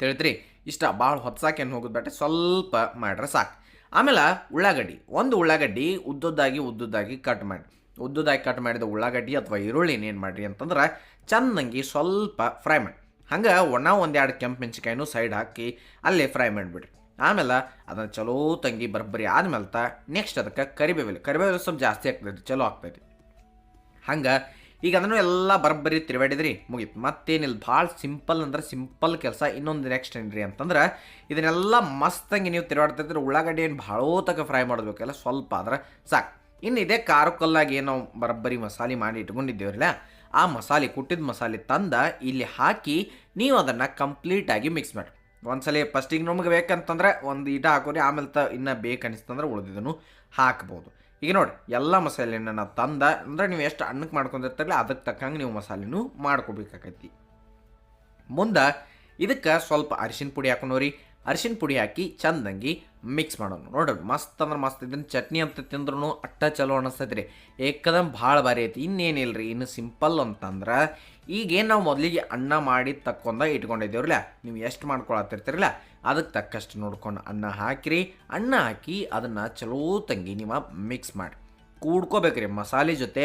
ತಿಳಿತ್ರಿ, ಇಷ್ಟ ಭಾಳ ಹೊತ್ಸಾಕೇನು ಹೋಗೋದು ಬೇಡ ಸ್ವಲ್ಪ ಮಾಡ್ರೆ ಸಾಕು. ಆಮೇಲೆ ಉಳ್ಳಾಗಡ್ಡಿ, ಒಂದು ಉಳ್ಳಾಗಡ್ಡಿ ಉದ್ದುದ್ದಾಗಿ ಉದ್ದುದ್ದಾಗಿ ಕಟ್ ಮಾಡಿ ಉದ್ದುದಾಗಿ ಕಟ್ ಮಾಡಿದ ಉಳ್ಳಾಗಡ್ಡಿ ಅಥವಾ ಈರುಳ್ಳಿ ಏನು ಮಾಡಿರಿ ಅಂತಂದ್ರೆ ಚೆಂದಂಗೆ ಸ್ವಲ್ಪ ಫ್ರೈ ಮಾಡಿ ಹಂಗೆ ಒಣ ಒಂದೆರಡು ಕೆಂಪು ಮೆಣಸಿಕಾಯಿನೂ ಸೈಡ್ ಹಾಕಿ ಅಲ್ಲೇ ಫ್ರೈ ಮಾಡಿಬಿಡ್ರಿ. ಆಮೇಲೆ ಅದನ್ನು ಚಲೋ ತಂಗಿ ಬರಬ್ಬರಿ ಆದ್ಮೇಲೆ ತ ನೆಕ್ಸ್ಟ್ ಅದಕ್ಕೆ ಕರಿಬೇವಿಲ್ಲ ಕರಿಬೇವು ಸ್ವಲ್ಪ ಜಾಸ್ತಿ ಆಗ್ತೈತಿ ಚಲೋ ಆಗ್ತೈತಿ. ಹಂಗೆ ಈಗ ಅದನ್ನು ಎಲ್ಲ ಬರಬ್ಬರಿ ತಿರುವಾಡಿದ್ರಿ, ಮುಗೀತು. ಮತ್ತೇನಿಲ್ಲ ಭಾಳ ಸಿಂಪಲ್ ಅಂದ್ರೆ ಸಿಂಪಲ್ ಕೆಲಸ. ಇನ್ನೊಂದು ನೆಕ್ಸ್ಟ್ ಏನ್ರಿ ಅಂತಂದ್ರೆ, ಇದನ್ನೆಲ್ಲ ಮಸ್ತಂಗಿ ನೀವು ತಿರುವಾಡ್ತಿದ್ರೆ, ಉಳ್ಳಾಗಡ್ಡಿ ಏನು ಭಾಳ ತಕ ಫ್ರೈ ಮಾಡಬೇಕಲ್ಲ ಸ್ವಲ್ಪ ಆದ್ರೆ ಸಾಕು. ಇನ್ನು ಇದೇ ಖಾರ ಕಲ್ಲಾಗಿ ಏನೋ ಬರಬ್ಬರಿ ಮಸಾಲೆ ಮಾಡಿ ಇಟ್ಕೊಂಡಿದ್ದೇವ್ರಲ್ಲ, ಆ ಮಸಾಲೆ, ಕುಟ್ಟಿದ ಮಸಾಲೆ ತಂದ ಇಲ್ಲಿ ಹಾಕಿ ನೀವು ಅದನ್ನು ಕಂಪ್ಲೀಟಾಗಿ ಮಿಕ್ಸ್ ಮಾಡಿ ಒಂದ್ಸಲ ಫಸ್ಟಿಗೆ ನಮ್ಗೆ ಬೇಕಂತಂದ್ರೆ ಒಂದು ಈಟ ಹಾಕೋರಿ, ಆಮೇಲೆ ತ ಇನ್ನೂ ಬೇಕನ್ನಿಸ್ತಂದ್ರೆ ಉಳಿದಿದ್ದನ್ನು ಹಾಕ್ಬೋದು. ಈಗ ನೋಡಿ, ಎಲ್ಲ ಮಸಾಲೆನ ನಾವು ತಂದ, ಅಂದ್ರೆ ನೀವು ಎಷ್ಟು ಅನ್ನಕ್ಕೆ ಮಾಡ್ಕೊಂಡಿರ್ತಾರಲ್ಲ ಅದಕ್ಕೆ ತಕ್ಕಂಗೆ ನೀವು ಮಸಾಲೆನೂ ಮಾಡ್ಕೋಬೇಕಾಗತ್ತಿ ಮುಂದೆ ಇದಕ್ಕೆ ಸ್ವಲ್ಪ ಅರಿಶಿನ ಪುಡಿ ಹಾಕೊಂಡವ್ರಿ ಅರಿಶಿನ ಪುಡಿ ಹಾಕಿ ಚಂದಂಗಿ ಮಿಕ್ಸ್ ಮಾಡೋಣ. ನೋಡ್ರಿ ಮಸ್ತ್ ಅಂದ್ರೆ ಮಸ್ತ್. ಇದನ್ನು ಚಟ್ನಿ ಅಂತ ತಿಂದ್ರೂ ಅಟ್ಟ ಚಲೋ ಅನ್ನಿಸ್ತೈತಿ ರೀ ಏಕದಮ್ ಭಾಳ ಭಾರಿ ಐತಿ. ಇನ್ನೇನಿಲ್ಲ ರೀ ಇನ್ನು ಸಿಂಪಲ್ ಅಂತಂದ್ರೆ ಈಗೇನು ನಾವು ಮೊದಲಿಗೆ ಅನ್ನ ಮಾಡಿ ತಕ್ಕೊಂಡ ಇಟ್ಕೊಂಡಿದ್ದೇವ್ರಲ್ಲ, ನೀವು ಎಷ್ಟು ಮಾಡ್ಕೊಳತ್ತಿರ್ತೀರಲ್ಲ ಅದಕ್ಕೆ ತಕ್ಕಷ್ಟು ನೋಡ್ಕೊಂಡು ಅನ್ನ ಹಾಕಿರಿ. ಅನ್ನ ಹಾಕಿ ಅದನ್ನು ಚಲೋ ತಂಗಿ ನಿಮ್ಮ ಮಿಕ್ಸ್ ಮಾಡಿ. ಕೂಡ್ಕೋಬೇಕ್ರಿ ಮಸಾಲೆ ಜೊತೆ.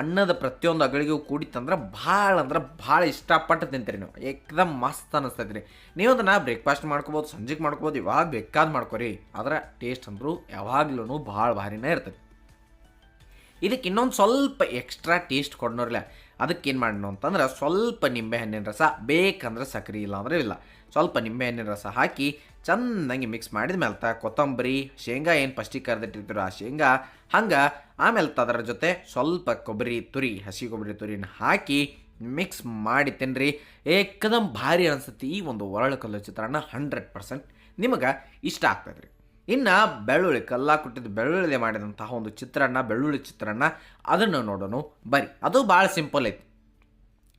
ಅನ್ನದ ಪ್ರತಿಯೊಂದು ಅಗಳಿಗೂ ಕೂಡಿತ್ತಂದ್ರೆ ಭಾಳ ಅಂದ್ರೆ ಭಾಳ ಇಷ್ಟಪಟ್ಟು ತಿಂತೀರಿ ನೀವು. ಏಕದಮ್ ಮಸ್ತ್ ಅನಿಸ್ತೈತಿ ರೀ ನೀವು ಅದನ್ನು ಬ್ರೇಕ್ಫಾಸ್ಟ್ ಮಾಡ್ಕೋಬೋದು, ಸಂಜೆಗೆ ಮಾಡ್ಕೋಬೋದು, ಇವಾಗ ಬೇಕಾದ ಮಾಡ್ಕೊರಿ. ಅದರ ಟೇಸ್ಟ್ ಅಂದರೂ ಯಾವಾಗ್ಲೂ ಭಾಳ ಭಾರಿನೇ ಇರ್ತದೆ ಇದಕ್ಕೆ ಇನ್ನೊಂದು ಸ್ವಲ್ಪ ಎಕ್ಸ್ಟ್ರಾ ಟೇಸ್ಟ್ ಕೊಡೋರ್ಲೆ ಅದಕ್ಕೆ ಏನು ಮಾಡೋಣ ಅಂತಂದ್ರೆ ಸ್ವಲ್ಪ ನಿಂಬೆಹಣ್ಣಿನ ರಸ, ಬೇಕಂದ್ರೆ ಸಕ್ಕರೆ ಇಲ್ಲ ಅಂದರೆ ಇಲ್ಲ. ಸ್ವಲ್ಪ ನಿಂಬೆಹಣ್ಣಿನ ರಸ ಹಾಕಿ ಚೆನ್ನಾಗಿ ಮಿಕ್ಸ್ ಮಾಡಿದ ಮೇಲೆ ಕೊತ್ತಂಬರಿ, ಶೇಂಗಾ ಏನು ಫಸ್ಟಿಗೆ ಕರೆದಿಟ್ಟಿರ್ತೀರೋ ಆ ಶೇಂಗಾ ಹಂಗೆ ಆಮೇಲೆ ಅದರ ಜೊತೆ ಸ್ವಲ್ಪ ಕೊಬ್ಬರಿ ತುರಿ, ಹಸಿ ಕೊಬ್ಬರಿ ತುರಿನ ಹಾಕಿ ಮಿಕ್ಸ್ ಮಾಡಿ ತಿನ್ನಿರಿ ಏಕದಮ್ ಭಾರಿ ಅನಿಸುತ್ತೆ ಈ ಒಂದು ಒರಳು ಕಲ್ಲು ಚಿತ್ರಾನ್ನ ಹಂಡ್ರೆಡ್ ಪರ್ಸೆಂಟ್ ನಿಮಗೆ ಇಷ್ಟ ಆಗ್ತದೆ ರೀ ಇನ್ನು ಬೆಳ್ಳುಳ್ಳಿ, ಕಲ್ಲ ಕುಟ್ಟಿದ್ದು ಬೆಳ್ಳುಳ್ಳಿ ಮಾಡಿದಂತಹ ಒಂದು ಚಿತ್ರಾನ್ನ, ಬೆಳ್ಳುಳ್ಳಿ ಚಿತ್ರಾನ್ನ, ಅದನ್ನು ನೋಡೋಣ. ಬರಿ ಅದು ಭಾಳ ಸಿಂಪಲ್ ಐತಿ.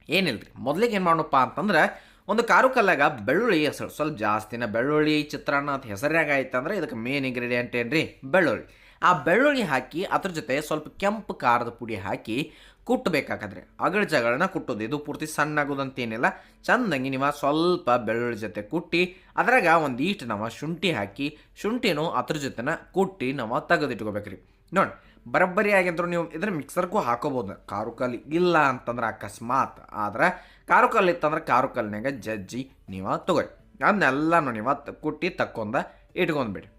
ಏನಿಲ್ಲ ರೀ ಮೊದಲಿಗೆ ಏನು ಮಾಡೋಣಪ್ಪ ಅಂತಂದ್ರೆ, ಒಂದು ಕಾರು ಕಲ್ಲಾಗ ಬೆಳ್ಳುಳ್ಳಿ ಹೆಸರು, ಸ್ವಲ್ಪ ಜಾಸ್ತಿನ ಬೆಳ್ಳುಳ್ಳಿ ಚಿತ್ರಾನ್ನ ಅಂತ ಹೆಸರಾಗ ಆಯ್ತಂದ್ರೆ ಇದಕ್ಕೆ ಮೇನ್ ಇಂಗ್ರೀಡಿಯೆಂಟ್ ಏನ್ರಿ? ಬೆಳ್ಳುಳ್ಳಿ. ಆ ಬೆಳ್ಳುಳ್ಳಿ ಹಾಕಿ, ಅದ್ರ ಜೊತೆ ಸ್ವಲ್ಪ ಕೆಂಪು ಖಾರದ ಪುಡಿ ಹಾಕಿ ಕುಟ್ಟಬೇಕಾಗದ್ರಿ ಅಗಳ ಜಗಳನ್ನ ಕುಟ್ಟೋದು. ಇದು ಪೂರ್ತಿ ಸಣ್ಣ ಆಗೋದಂತೇನಿಲ್ಲ ಚಂದಂಗಿ ನೀವು ಸ್ವಲ್ಪ ಬೆಳ್ಳುಳ್ಳಿ ಜೊತೆ ಕುಟ್ಟಿ, ಅದ್ರಾಗ ಒಂದೀಷ್ಟು ನಾವು ಶುಂಠಿ ಹಾಕಿ, ಶುಂಠಿನೂ ಅದ್ರ ಜೊತೆನ ಕುಟ್ಟಿ ನಾವು ತೆಗೆದಿಟ್ಕೋಬೇಕ್ರಿ. ನೋಡಿ, ಬರೋಬ್ಬರಿ ಆಗಿದ್ರು ನೀವು ಇದ್ರ ಮಿಕ್ಸರ್ಗೂ ಹಾಕೋಬೋದು. ಕಾರು ಕಲ್ಲು ಇಲ್ಲ ಅಂತಂದ್ರೆ ಅಕಸ್ಮಾತ್. ಆದ್ರೆ ಕಾರು ಕಲ್ಲು ಇತ್ತಂದ್ರೆ ಕಾರು ಕಲ್ಲಿನಾಗ ಜಜ್ಜಿ ನೀವು ತಗೊಳ್ಳಿ. ಅದನ್ನೆಲ್ಲನೂ ನೀವು ಕುಟ್ಟಿ ತಕ್ಕೊಂಡ ಇಟ್ಕೊಂಡ್ಬಿಡಿ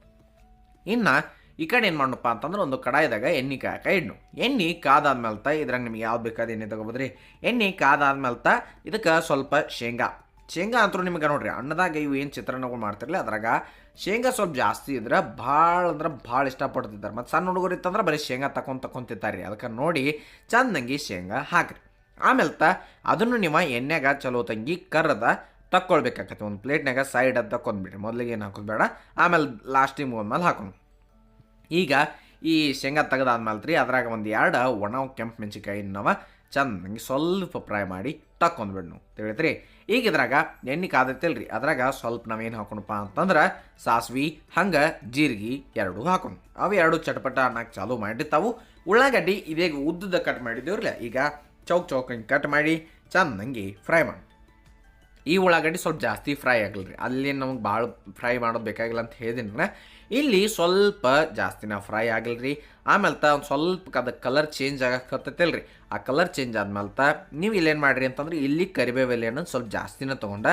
ಇನ್ನು ಈ ಕಡೆ ಏನು ಮಾಡಪ್ಪ ಅಂತಂದ್ರೆ ಒಂದು ಕಡಾಯಿದಾಗ ಎಣ್ಣೆ ಕಾಯಕ ಎಣ್ಣು ಎಣ್ಣೆ ಕಾದಾದ್ಮೇಲೆ ತ, ಇದ್ರಾಗ ನಿಮ್ಗೆ ಯಾವ್ದು ಬೇಕಾದ ಎಣ್ಣೆ ತಗೋಬೋದ್ರಿ? ಎಣ್ಣೆ ಕಾದಾದ್ಮೇಲೆ ತ, ಇದಕ್ಕೆ ಸ್ವಲ್ಪ ಶೇಂಗಾ. ಶೇಂಗಾ ಅಂತೂ ನಿಮ್ಗೆ ನೋಡ್ರಿ ಅಣ್ಣದಾಗ ಇವು ಏನು ಚಿತ್ರಾನ್ನಗಳು ಮಾಡ್ತಿರಲಿ, ಅದ್ರಾಗ ಶೇಂಗಾ ಸ್ವಲ್ಪ ಜಾಸ್ತಿ ಇದ್ರೆ ಭಾಳ ಅಂದ್ರೆ ಭಾಳ ಇಷ್ಟಪಡ್ತಿದ್ದಾರೆ. ಮತ್ತು ಸಣ್ಣ ಹುಡುಗರು ಇತ್ತಂದ್ರೆ ಬರೀ ಶೇಂಗಾ ತಗೊಂಡು ತಗೊಂತಿದ್ದಾರೆ ಅದಕ್ಕೆ ನೋಡಿ ಚಂದಂಗಿ ಶೇಂಗಾ ಹಾಕ್ರಿ. ಆಮೇಲೆ ತ, ಅದನ್ನು ನೀವು ಎಣ್ಣೆಗ ಚಲೋ ತಂಗಿ ಕರ್ರದ ತಕ್ಕೊಳ್ಬೇಕಾಗತ್ತೆ ಒಂದು ಪ್ಲೇಟ್ನಾಗ ಸೈಡ್ ಅದು ತಕೊಂಡ್ಬಿಡ್ರಿ ಮೊದಲಿಗೆ ಏನು ಹಾಕೋದು ಬೇಡ. ಆಮೇಲೆ ಲಾಸ್ಟಿಗೆ ಹೋದ್ಮೇಲೆ ಹಾಕೊಂಡು ಈಗ ಈ ಶೇಂಗಾ ತೆಗೆದಾದ್ಮೇಲೆ ರೀ ಅದ್ರಾಗ ಒಂದು ಎರಡು ಒಣ ಕೆಂಪು ಮೆಣಸಿಕಾಯಿ ನಾವು ಚಂದಂಗೆ ಸ್ವಲ್ಪ ಫ್ರೈ ಮಾಡಿ ತಕ್ಕೊಂಡ್ಬಿಡ್ ನಾವು ತಿಳಿದ್ರಿ ಈಗ ಇದ್ರಾಗ ಎಣ್ಣೆ ಕಾದೈತಿಲ್ರಿ ಅದ್ರಾಗ ಸ್ವಲ್ಪ ನಾವೇನು ಹಾಕೊಂಡಪ್ಪ ಅಂತಂದ್ರೆ ಸಾಸ್ವಿ, ಹಂಗೆ, ಜೀರಿಗೆ ಎರಡು ಹಾಕೊಂಡು ಅವು ಎರಡು ಚಟಪಟ ಅನ್ನಕ್ಕೆ ಚಾಲು ಮಾಡಿರ್ತಾವು. ಉಳ್ಳಾಗಡ್ಡಿ ಇದೇಗ ಉದ್ದದ ಕಟ್ ಮಾಡಿದ್ದೇವ್ರಲ್ಲ, ಈಗ ಚೌಕ್ ಚೌಕ್ ಕಟ್ ಮಾಡಿ ಚಂದಂಗೆ ಫ್ರೈ ಮಾಡಿ ಈ ಉಳ್ಳಾಗಡ್ಡಿ ಸ್ವಲ್ಪ ಜಾಸ್ತಿ ಫ್ರೈ ಆಗಲ್ರಿ ಅಲ್ಲಿ ನಮಗೆ ಭಾಳ ಫ್ರೈ ಮಾಡೋದು ಬೇಕಾಗಿಲ್ಲ ಅಂತ ಹೇಳಿದ್ರೆ ಇಲ್ಲಿ ಸ್ವಲ್ಪ ಜಾಸ್ತಿನ ಫ್ರೈ ಆಗಲ್ರಿ ಆಮೇಲೆ ತ ಒಂದು ಸ್ವಲ್ಪ ಅದು ಕಲರ್ ಚೇಂಜ್ ಆಗಕತ್ತೈತಲ್ರಿ ಆ ಕಲರ್ ಚೇಂಜ್ ಆದ್ಮೇಲೆ ತ ನೀವು ಇಲ್ಲೇನು ಮಾಡಿರಿ ಅಂತಂದ್ರೆ ಇಲ್ಲಿ ಕರಿಬೇವು ಎಲೆಯನ್ನು ಸ್ವಲ್ಪ ಜಾಸ್ತಿನ ತೊಗೊಂಡ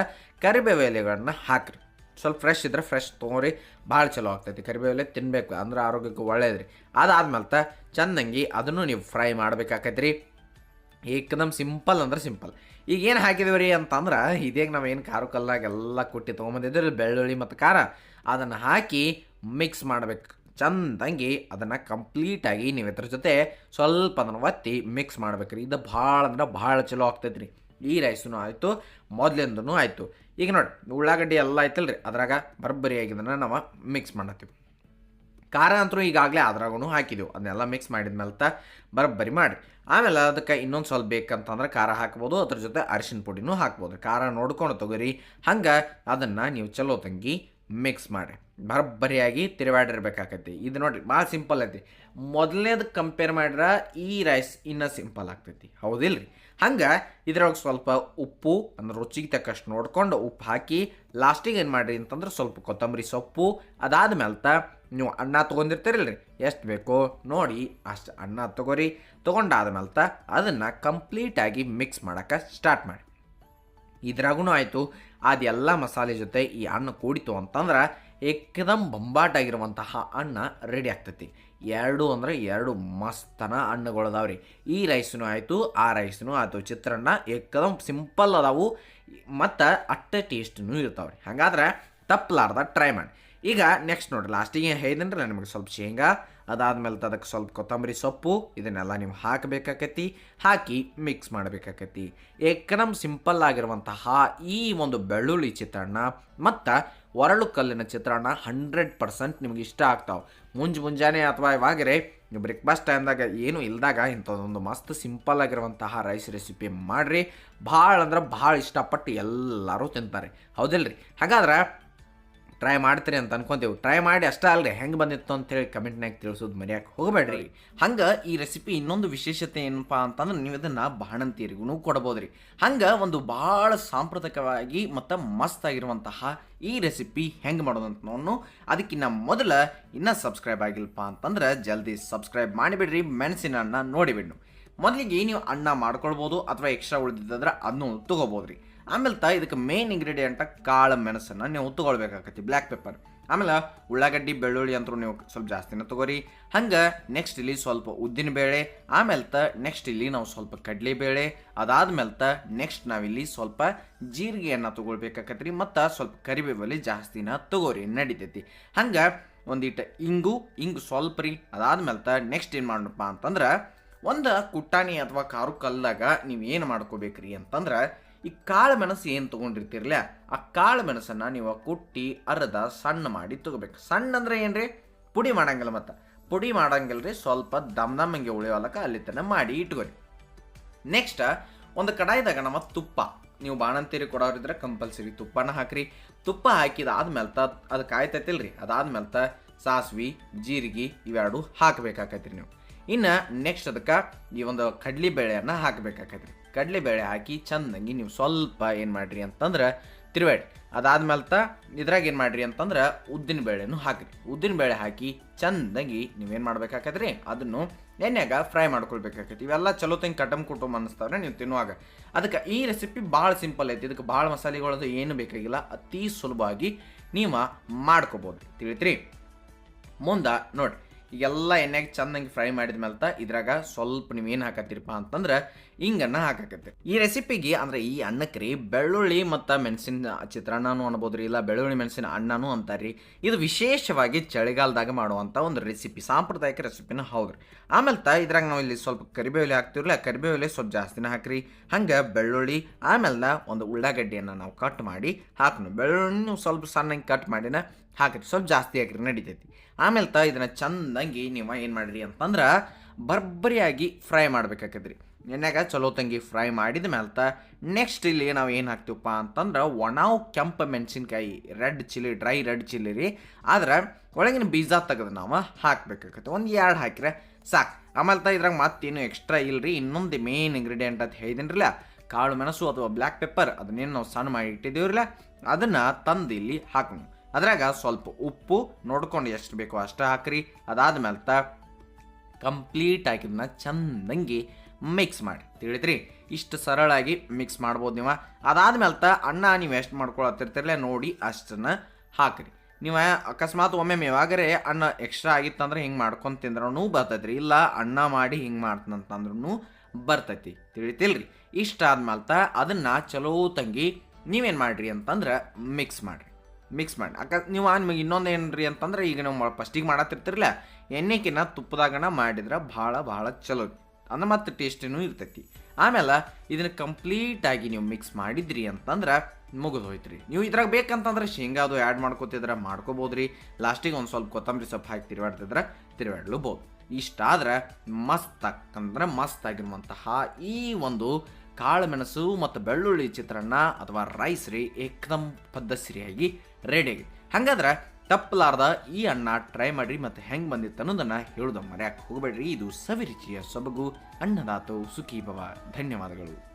ಕರಿಬೇವು ಎಲೆಗಳನ್ನ ಹಾಕ್ರಿ. ಸ್ವಲ್ಪ ಫ್ರೆಶ್ ಇದ್ರೆ ಫ್ರೆಶ್ ತೊಗೊರಿ. ಭಾಳ ಚಲೋ ಆಗ್ತೈತಿ. ಕರಿಬೇವು ಎಲೆ ತಿನ್ನಬೇಕು ಅಂದ್ರೆ ಆರೋಗ್ಯಕ್ಕೆ ಒಳ್ಳೇದ್ರಿ ಅದಾದ್ಮೇಲೆ ತ ಚಂದಂಗಿ ಅದನ್ನು ನೀವು ಫ್ರೈ ಮಾಡ್ಬೇಕಾಕೈತ್ರಿ. ಏಕದಮ್ ಸಿಂಪಲ್ ಅಂದ್ರೆ ಸಿಂಪಲ್. ಈಗ ಏನು ಹಾಕಿದೇವೆ ರೀ ಅಂತಂದ್ರೆ ಇದೇಗ ನಾವು ಏನು ಖಾರ ಕಲ್ಲಾಗ ಎಲ್ಲ ಕುಟ್ಟಿ ತೊಗೊಂಬಂದಿದ್ರೆ ಬೆಳ್ಳುಳ್ಳಿ ಮತ್ತು ಖಾರ. ಅದನ್ನು ಹಾಕಿ ಮಿಕ್ಸ್ ಮಾಡಬೇಕು. ಚಂದಂಗಿ ಅದನ್ನು ಕಂಪ್ಲೀಟಾಗಿ ನೀವು ಇದ್ರ ಜೊತೆ ಸ್ವಲ್ಪ ಅದನ್ನು ಒತ್ತಿ ಮಿಕ್ಸ್ ಮಾಡ್ಬೇಕು ರೀ. ಇದು ಭಾಳ ಅಂದ್ರೆ ಭಾಳ ಚಲೋ ಆಗ್ತೈತೆ ರೀ. ಈ ರೈಸೂ ಆಯಿತು, ಮೊದ್ಲಿಂದನೂ ಆಯಿತು. ಈಗ ನೋಡಿ ಉಳ್ಳಾಗಡ್ಡಿ ಎಲ್ಲ ಆಯ್ತಲ್ರಿ, ಅದ್ರಾಗ ಬರಬ್ಬರಿಯಾಗಿ ಇದನ್ನು ನಾವು ಮಿಕ್ಸ್ ಮಾಡತ್ತೀವಿ. ಖಾರ ಅಂತೂ ಈಗಾಗಲೇ ಅದ್ರಾಗೂ ಹಾಕಿದೆವು. ಅದನ್ನೆಲ್ಲ ಮಿಕ್ಸ್ ಮಾಡಿದ್ಮೇಲೆ ತ ಬರಬ್ಬರಿ ಮಾಡಿ ಆಮೇಲೆ ಅದಕ್ಕೆ ಇನ್ನೊಂದು ಸ್ವಲ್ಪ ಬೇಕಂತಂದ್ರೆ ಖಾರ ಹಾಕ್ಬೋದು. ಅದ್ರ ಜೊತೆ ಅರಿಶಿನ ಪುಡಿನೂ ಹಾಕ್ಬೋದು. ಖಾರ ನೋಡ್ಕೊಂಡು ತೊಗೊರಿ. ಹಂಗೆ ಅದನ್ನು ನೀವು ಚಲೋ ತಂಗಿ ಮಿಕ್ಸ್ ಮಾಡಿ ಬರಬ್ಬರಿಯಾಗಿ ತಿರುವಾಡಿರ್ಬೇಕಾಕೈತಿ. ಇದು ನೋಡಿರಿ, ಭಾಳ ಸಿಂಪಲ್ ಐತಿ. ಮೊದಲನೇದು ಕಂಪೇರ್ ಮಾಡಿದ್ರೆ ಈ ರೈಸ್ ಇನ್ನೂ ಸಿಂಪಲ್ ಆಗ್ತೈತಿ. ಹೌದಿಲ್ರಿ? ಹಂಗೆ ಇದ್ರೊಳಗೆ ಸ್ವಲ್ಪ ಉಪ್ಪು ಅಂದ್ರೆ ರುಚಿಗೆ ತಕ್ಕಷ್ಟು ನೋಡ್ಕೊಂಡು ಉಪ್ಪು ಹಾಕಿ, ಲಾಸ್ಟಿಗೆ ಏನು ಮಾಡಿರಿ ಅಂತಂದ್ರೆ ಸ್ವಲ್ಪ ಕೊತ್ತಂಬರಿ ಸೊಪ್ಪು ಅದಾದ್ಮೇಲೆ ತ ನೀವು ಅನ್ನ ತೊಗೊಂಡಿರ್ತೀರಲ್ರಿ? ಎಷ್ಟು ಬೇಕೋ ನೋಡಿ, ಅಷ್ಟು ಅನ್ನ ತೊಗೊರಿ. ತೊಗೊಂಡಾದ್ಮೇಲೆ ಅದನ್ನು ಕಂಪ್ಲೀಟಾಗಿ ಮಿಕ್ಸ್ ಮಾಡೋಕ್ಕೆ ಸ್ಟಾರ್ಟ್ ಮಾಡಿ. ಇದ್ರಾಗೂ ಆಯಿತು ಅದೆಲ್ಲ ಮಸಾಲೆ ಜೊತೆ ಈ ಅನ್ನ ಕೂಡಿತು ಅಂತಂದ್ರೆ ಏಕದಮ್ ಬಂಬಾಟಾಗಿರುವಂತಹ ಅನ್ನ ರೆಡಿ ಆಗ್ತೈತಿ. ಎರಡು ಅಂದರೆ ಎರಡು ಮಸ್ತನ ಹಣ್ಣುಗಳದಾವ್ರಿ ಈ ರೈಸ್ನೂ ಆಯಿತು, ಆ ರೈಸ್ನೂ ಆಯಿತು, ಚಿತ್ರಾನ್ನ ಏಕದಮ್ ಸಿಂಪಲ್ ಅದಾವು, ಮತ್ತು ಅಟ್ಟ ಟೇಸ್ಟ್ನೂ ಇರ್ತಾವ್ರಿ. ಹಾಗಾದ್ರೆ ತಪ್ಪಲಾರ್ದ ಟ್ರೈ ಮಾಡಿ. ಈಗ ನೆಕ್ಸ್ಟ್ ನೋಡ್ರಿ ಲಾಸ್ಟಿಗೆ ಹೇಳಿದ್ರೆ ನಿಮಗೆ ಸ್ವಲ್ಪ ಶೇಂಗಾ, ಅದಾದ್ಮೇಲೆ ಅದಕ್ಕೆ ಸ್ವಲ್ಪ ಕೊತ್ತಂಬರಿ ಸೊಪ್ಪು, ಇದನ್ನೆಲ್ಲ ನೀವು ಹಾಕಬೇಕಾಕೈತಿ, ಹಾಕಿ ಮಿಕ್ಸ್ ಮಾಡಬೇಕಾಕೈತಿ. ಏಕನಮ್ ಸಿಂಪಲ್ ಆಗಿರುವಂತಹ ಈ ಒಂದು ಬೆಳ್ಳುಳ್ಳಿ ಚಿತ್ರಾನ್ನ ಮತ್ತು ಒರಳು ಕಲ್ಲಿನ ಚಿತ್ರಾನ್ನ ಹಂಡ್ರೆಡ್ ಪರ್ಸೆಂಟ್ ನಿಮ್ಗೆ ಇಷ್ಟ ಆಗ್ತಾವೆ. ಮುಂಜ್ ಮುಂಜಾನೆ ಅಥವಾ ಇವಾಗರೆ ನೀವು ಬ್ರೇಕ್ಫಾಸ್ಟ್ ಟೈಮ್ದಾಗ ಏನು ಇಲ್ದಾಗ ಇಂಥದ್ದೊಂದು ಮಸ್ತ್ ಸಿಂಪಲ್ ಆಗಿರುವಂತಹ ರೈಸ್ ರೆಸಿಪಿ ಮಾಡಿರಿ. ಭಾಳ ಅಂದ್ರೆ ಭಾಳ ಇಷ್ಟಪಟ್ಟು ಎಲ್ಲರೂ ತಿಂತಾರೆ. ಹೌದಿಲ್ರಿ? ಹಾಗಾದ್ರೆ ಟ್ರೈ ಮಾಡ್ತೀರಿ ಅಂತ ಅನ್ಕೊಂತೀವಿ. ಟ್ರೈ ಮಾಡಿ ಅಷ್ಟೇ ಅಲ್ರಿ. ಹೆಂಗೆ ಬಂದಿತ್ತು ಅಂತೇಳಿ ಕಮೆಂಟ್ನಾಗ ತಿಳಿಸೋದು ಮರ್ಯಾಕೆ ಹೋಗಬೇಡ್ರಿ. ಹಂಗೆ ಈ ರೆಸಿಪಿ ಇನ್ನೊಂದು ವಿಶೇಷತೆ ಏನಪ್ಪ ಅಂತಂದ್ರೆ ನೀವು ಇದನ್ನು ಬಾಣಂತಿಯರಿಗೂ ಕೊಡ್ಬೋದ್ರಿ. ಹಂಗೆ ಒಂದು ಭಾಳ ಸಾಂಪ್ರದಾಯಿಕವಾಗಿ ಮತ್ತು ಮಸ್ತ್ ಆಗಿರುವಂತಹ ಈ ರೆಸಿಪಿ ಹೆಂಗೆ ಮಾಡೋದು ಅಂತ ನಾನು ಅದಕ್ಕಿಂತ ಮೊದಲು ಇನ್ನೂ ಸಬ್ಸ್ಕ್ರೈಬ್ ಆಗಿಲ್ಲಪ್ಪ ಅಂತಂದ್ರೆ ಜಲ್ದಿ ಸಬ್ಸ್ಕ್ರೈಬ್ ಮಾಡಿಬಿಡ್ರಿ. ಮೆಣಸಿನ ಅನ್ನ ನೋಡಿಬಿಡ್ನು ಮೊದಲಿಗೆ ನೀವು ಅನ್ನ ಮಾಡ್ಕೊಳ್ಬೋದು ಅಥವಾ ಎಕ್ಸ್ಟ್ರಾ ಉಳಿದಿದ್ದಂದ್ರೆ ಅದನ್ನು ತೊಗೋಬೋದು ರೀ ಆಮೇಲೆ ತ ಇದಕ್ಕೆ ಮೇನ್ ಇಂಗ್ರೀಡಿಯೆಂಟ್ ಕಾಳು, ಮೆಣಸನ್ನು ನೀವು ತೊಗೊಳ್ಬೇಕಾಗತ್ತೆ ಬ್ಲ್ಯಾಕ್ ಪೆಪ್ಪರ್ ಆಮೇಲೆ ಉಳ್ಳಾಗಡ್ಡಿ, ಬೆಳ್ಳುಳ್ಳಿ ಅಂತೂ ನೀವು ಸ್ವಲ್ಪ ಜಾಸ್ತಿನ ತಗೋರಿ. ಹಂಗೆ ನೆಕ್ಸ್ಟ್ ಇಲ್ಲಿ ಸ್ವಲ್ಪ ಉದ್ದಿನ ಬೇಳೆ, ಆಮೇಲೆ ತ ನೆಕ್ಸ್ಟ್ ಇಲ್ಲಿ ನಾವು ಸ್ವಲ್ಪ ಕಡಲೆಬೇಳೆ ಅದಾದ್ಮೇಲೆ ತ ನೆಕ್ಸ್ಟ್ ನಾವಿಲ್ಲಿ ಸ್ವಲ್ಪ ಜೀರಿಗೆಯನ್ನು ತೊಗೊಳ್ಬೇಕಾಗತ್ತೆ ರೀ, ಮತ್ತು ಸ್ವಲ್ಪ ಕರಿಬೇವಲ್ಲಿ ಜಾಸ್ತಿನ ತಗೋರಿ, ನಡಿತೈತಿ. ಹಂಗೆ ಒಂದಿಟ್ಟು ಇಂಗು ಇಂಗು ಸ್ವಲ್ಪ ರೀ, ಅದಾದ್ಮೇಲೆ ತ ನೆಕ್ಸ್ಟ್ ಏನು ಮಾಡಪ್ಪ ಅಂತಂದ್ರೆ, ಒಂದು ಕುಟ್ಟಾಣಿ ಅಥವಾ ಕಾರು ಕಲ್ಲಾಗ ನೀವು ಏನು ಮಾಡ್ಕೋಬೇಕ್ರಿ ಅಂತಂದ್ರೆ ಈ ಕಾಳು ಮೆಣಸು ಏನು ತೊಗೊಂಡಿರ್ತೀರಲ್ಲ ಆ ಕಾಳು ಮೆಣಸನ್ನು ನೀವು ಕುಟ್ಟಿ ಅರ್ಧ ಸಣ್ಣ ಮಾಡಿ ತೊಗೋಬೇಕು. ಸಣ್ಣ ಅಂದ್ರೆ ರೀ ಪುಡಿ ಮಾಡಂಗಿಲ್ಲ ಮತ್ತು. ಪುಡಿ ಮಾಡಂಗಿಲ್ಲ ರೀ ಸ್ವಲ್ಪ ದಮ್ ದಮ್ಮಂಗೆ ಉಳಿಯೋಲಕ್ಕ ಅಲ್ಲಿ ತನಕ ಮಾಡಿ ಇಟ್ಕೊರಿ. ನೆಕ್ಸ್ಟ್ ಒಂದು ಕಡಾಯಿದಾಗ ನಮ್ಮ ತುಪ್ಪ. ನೀವು ಬಾಣಂತೀರಿ ಕೊಡೋರಿದ್ರೆ ಕಂಪಲ್ಸರಿ ತುಪ್ಪನ ಹಾಕ್ರಿ. ತುಪ್ಪ ಹಾಕಿದ ಆದ್ಮೇಲೆ ತ ಅದು ಕಾಯ್ತೈತಿಲ್ರಿ. ಅದಾದ್ಮೇಲೆ ತ ಸಾಸ್ವಿ, ಜೀರಿಗೆ ಇವೆರಡು ಹಾಕಬೇಕಾಕೈತ್ರಿ ನೀವು. ಇನ್ನು ನೆಕ್ಸ್ಟ್ ಅದಕ್ಕೆ ಈ ಒಂದು ಕಡ್ಲಿ ಬೇಳೆಯನ್ನು ಹಾಕಬೇಕಾಕೈತ್ರಿ. ಕಡ್ಲಿ ಬೇಳೆ ಹಾಕಿ ಚಂದಂಗಿ ನೀವು ಸ್ವಲ್ಪ ಏನು ಮಾಡಿರಿ ಅಂತಂದ್ರೆ ತಿರುವಾಡಿ ಅದಾದ್ಮೇಲೆ ತ ಇದ್ರಾಗ ಏನು ಮಾಡ್ರಿ ಅಂತಂದ್ರೆ ಉದ್ದಿನ ಬೇಳೆನೂ ಹಾಕಿರಿ. ಉದ್ದಿನ ಬೇಳೆ ಹಾಕಿ ಚಂದಾಗಿ ನೀವೇನು ಮಾಡ್ಬೇಕಾಕತ್ರಿ? ಅದನ್ನು ಎಣ್ಣೆಗ ಫ್ರೈ ಮಾಡ್ಕೊಳ್ಬೇಕಾಗೈತಿ ಇವೆಲ್ಲ ಚಲೋ ತಂಗೆ ಕಟಮ್ ಕುಟುಂಬ ಅನ್ನಿಸ್ತಾವ್ರೆ ನೀವು ತಿನ್ನುವಾಗ ಅದಕ್ಕೆ ಈ ರೆಸಿಪಿ ಭಾಳ ಸಿಂಪಲ್ ಐತಿ. ಇದಕ್ಕೆ ಭಾಳ ಮಸಾಲೆಗಳದು ಏನು ಬೇಕಾಗಿಲ್ಲ. ಅತಿ ಸುಲಭವಾಗಿ ನೀವು ಮಾಡ್ಕೋಬೋದು. ತಿಳಿತ್ರಿ? ಮುಂದೆ ನೋಡಿ ಈಗೆಲ್ಲ ಎಣ್ಣೆಗೆ ಚಂದಂಗೆ ಫ್ರೈ ಮಾಡಿದ ಮೇಲೆ ತ ಇದ್ರಾಗ ಸ್ವಲ್ಪ ನೀವು ಏನು ಹಾಕತ್ತೀರಪ್ಪ ಅಂತಂದ್ರೆ ಹಿಂಗನ್ನ ಹಾಕಾಕತ್ತೆ. ಈ ರೆಸಿಪಿಗೆ ಅಂದ್ರೆ ಈ ಅನ್ನಕ್ಕೆ ಬೆಳ್ಳುಳ್ಳಿ ಮತ್ತು ಮೆಣಸಿನ ಚಿತ್ರಾನ್ನನೂ ಅನ್ಬೋದು ಇಲ್ಲ ಬೆಳ್ಳುಳ್ಳಿ ಮೆಣಸಿನ ಅಣ್ಣನು ಅಂತಾರ್ರಿ ಇದು ವಿಶೇಷವಾಗಿ ಚಳಿಗಾಲದಾಗ ಮಾಡುವಂಥ ಒಂದು ರೆಸಿಪಿ ಸಾಂಪ್ರದಾಯಿಕ ರೆಸಿಪಿನ ಹೌದ್ರಿ ಆಮೇಲೆ ತ ಇದ್ರಾಗ ನಾವು ಇಲ್ಲಿ ಸ್ವಲ್ಪ ಕರಿಬೇವಲೆ ಹಾಕ್ತಿವ್ರಲ್ಲ ಕರಿಬೇವಲೆ ಸ್ವಲ್ಪ ಜಾಸ್ತಿನ ಹಾಕ್ರಿ. ಹಂಗೆ ಬೆಳ್ಳುಳ್ಳಿ, ಆಮೇಲೆ ಒಂದು ಉಳ್ಳಾಗಡ್ಡಿಯನ್ನು ನಾವು ಕಟ್ ಮಾಡಿ ಹಾಕ್ನು. ಬೆಳ್ಳುಳ್ಳಿ ಸ್ವಲ್ಪ ಸಣ್ಣಗೆ ಕಟ್ ಮಾಡಿನ ಹಾಕ್ರಿ ಸ್ವಲ್ಪ ಜಾಸ್ತಿ ಹಾಕ್ರಿ, ನಡಿತೈತಿ. ಆಮೇಲೆ ತ ಇದನ್ನ ಚಂದಂಗೆ ನೀವು ಏನು ಮಾಡಿರಿ ಅಂತಂದ್ರೆ ಬರ್ಬರಿಯಾಗಿ ಫ್ರೈ ಮಾಡ್ಬೇಕಾಕೈತ್ರಿ. ಎಣ್ಣೆಗ ಚಲೋ ತಂಗಿ ಫ್ರೈ ಮಾಡಿದ ಮೇಲೆ ನೆಕ್ಸ್ಟ್ ಇಲ್ಲಿ ನಾವು ಏನು ಹಾಕ್ತೀವಪ್ಪ ಅಂತಂದ್ರೆ ಒಣಾವ್ ಕೆಂಪು ಮೆಣಸಿನ್ಕಾಯಿ, red chilli dry red chilli ರೀ. ಆದ್ರೆ ಒಳಗಿನ ಬೀಜ ತೆಗೆದು ನಾವು ಹಾಕ್ಬೇಕಾಗತ್ತೆ. ಒಂದು ಎರಡು ಹಾಕಿದ್ರೆ ಸಾಕು. ಆಮೇಲೆ ತ ಇದ್ರಾಗ ಮತ್ತೇನು ಎಕ್ಸ್ಟ್ರಾ ಇಲ್ರಿ, ಇನ್ನೊಂದು ಮೇನ್ ಇಂಗ್ರೀಡಿಯೆಂಟ್ ಅಂತ ಹೇಳಿದಿನಿರಲ್ಲ, ಕಾಳು ಮೆಣಸು ಅಥವಾ ಬ್ಲ್ಯಾಕ್ ಪೆಪ್ಪರ್ ಅದನ್ನೇನು ನಾವು ಸಣ್ಣ ಮಾಡಿ ಇಟ್ಟಿದ್ದೀವ್ರಲ್ಲ, ಅದನ್ನು ತಂದು ಇಲ್ಲಿ ಹಾಕೋಣ ಅದ್ರಾಗ ಸ್ವಲ್ಪ ಉಪ್ಪು, ನೋಡ್ಕೊಂಡು ಎಷ್ಟು ಬೇಕೋ ಅಷ್ಟು ಹಾಕ್ರಿ. ಅದಾದ್ಮೇಲೆ ತ ಕಂಪ್ಲೀಟ್ ಹಾಕಿದ್ನ ಚಂದಂಗಿ ಮಿಕ್ಸ್ ಮಾಡಿ. ತಿಳಿದ್ರಿ? ಇಷ್ಟು ಸರಳಾಗಿ ಮಿಕ್ಸ್ ಮಾಡ್ಬೋದು ನೀವು. ಅದಾದ್ಮೇಲೆ ತ ಅನ್ನ ನೀವು ಎಷ್ಟು ಮಾಡ್ಕೊಳತ್ತಿರ್ತಿರಲೇ ನೋಡಿ ಅಷ್ಟನ್ನು ಹಾಕ್ರಿ. ನೀವು ಅಕಸ್ಮಾತ್ ಒಮ್ಮೆ ಯಾವಾಗರೆ ಅನ್ನ ಎಕ್ಸ್ಟ್ರಾ ಆಗಿತ್ತಂದ್ರೆ ಹಿಂಗೆ ಮಾಡ್ಕೊಂಡು ತಿಂದ್ರೂ ಬರ್ತೈತ್ರಿ. ಇಲ್ಲ ಅನ್ನ ಮಾಡಿ ಹಿಂಗೆ ಮಾಡ್ತಂತಂದ್ರೂ ಬರ್ತೈತಿ. ತಿಳಿತಿಲ್ರಿ? ಇಷ್ಟ ಆದ್ಮೇಲೆ ತ ಅದನ್ನು ಚಲೋ ತಂಗಿ ನೀವೇನು ಮಾಡ್ರಿ ಅಂತಂದ್ರೆ ಮಿಕ್ಸ್ ಮಾಡಿರಿ. ಮಿಕ್ಸ್ ಮಾಡಿ. ಅಕ ನೀವು ನಿಮಗೆ ಇನ್ನೊಂದು ಏನ್ರಿ ಅಂತಂದ್ರೆ ಈಗ ನಾವು ಫಸ್ಟಿಗೆ ಮಾಡತ್ತಿರ್ತಿರಲ್ಲ, ಎಣ್ಣೆಕಿನ್ನ ತುಪ್ಪದಾಗನ ಮಾಡಿದ್ರೆ ಭಾಳ ಭಾಳ ಚಲೋ. ಅಂದ್ರೆ ಮತ್ತು ಟೇಸ್ಟಿನೂ ಇರ್ತೈತಿ. ಆಮೇಲೆ ಇದನ್ನ ಕಂಪ್ಲೀಟಾಗಿ ನೀವು ಮಿಕ್ಸ್ ಮಾಡಿದ್ರಿ ಅಂತಂದ್ರೆ ಮುಗಿದು ಹೋಯ್ತ್ರಿ. ನೀವು ಇದ್ರಾಗ ಬೇಕಂತಂದ್ರೆ ಶೇಂಗಾ ಅದು ಆ್ಯಡ್ ಮಾಡ್ಕೋತಿದ್ರೆ, ಮಾಡ್ಕೋಬೋದ್ರಿ. ಲಾಸ್ಟಿಗೆ ಒಂದು ಸ್ವಲ್ಪ ಕೊತ್ತಂಬರಿ ಸೊಪ್ಪು ಹಾಕಿ ತಿರುವಾಡ್ತಿದ್ರೆ ಇಷ್ಟ ಇಷ್ಟಾದ್ರೆ ಮಸ್ತ್ ಅಂದ್ರೆ ಮಸ್ತ್ ಆಗಿರುವಂತಹ ಈ ಒಂದು ಕಾಳು ಮೆಣಸು ಮತ್ತು ಬೆಳ್ಳುಳ್ಳಿ ಚಿತ್ರಾನ್ನ ಅಥವಾ ರೈಸ್ ರೀ ಏಕದಮ್ ಪದ್ಧಸಿರಿಯಾಗಿ ರೆಡಿ ಆಗಿದೆ ಹಾಗಾದ್ರೆ ತಪ್ಪಲಾರ್ದ ಈ ಅಣ್ಣ ಟ್ರೈ ಮಾಡಿರಿ ಮತ್ತು ಹೆಂಗೆ ಬಂದಿತ್ತು ಅನ್ನೋದನ್ನು ಹೇಳೋದು ಮರ್ಯಾಕೆ ಹೋಗಬೇಡ್ರಿ. ಇದು ಸವಿರುಚಿಯ ಸೊಬಗು. ಅಣ್ಣದಾತು ಸುಖಿ ಭವ ಧನ್ಯವಾದಗಳು.